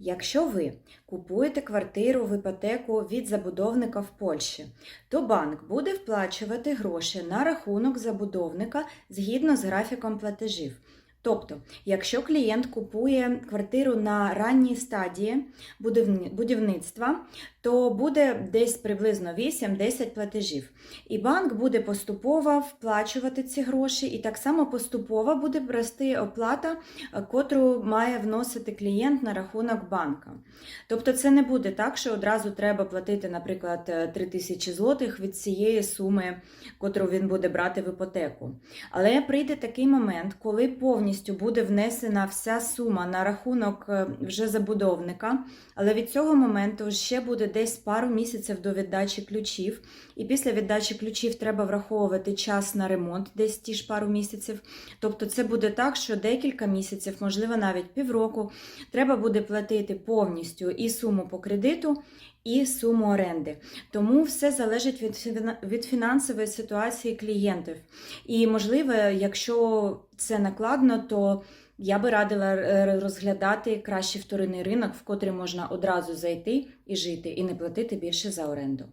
Якщо ви купуєте квартиру в іпотеку від забудовника в Польщі, то банк буде вплачувати гроші на рахунок забудовника згідно з графіком платежів. Тобто, якщо клієнт купує квартиру на ранній стадії будівництва, то буде десь приблизно 8-10 платежів. І банк буде поступово вплачувати ці гроші, і так само поступово буде рости оплата, е, котру має вносити клієнт на рахунок банка. Тобто це не буде так, що одразу треба платити, наприклад, е, 3 тисячі злотих від цієї суми, котру він буде брати в іпотеку. Але прийде такий момент, коли повністю буде внесена вся сума на рахунок е, вже забудовника, але від цього моменту ще буде десь пару місяців до віддачі ключів. І після віддачі ключів треба враховувати час на ремонт, десь ті ж пару місяців. Тобто це буде так, що декілька місяців, можливо, навіть півроку, треба буде платити повністю і суму по кредиту, і суму оренди. Тому все залежить від від фінансової ситуації клієнтів. І можливо, якщо це накладно, то я би радила е, розглядати краще вторинний ринок, в котрий можна одразу зайти і жити, і не платити більше за оренду.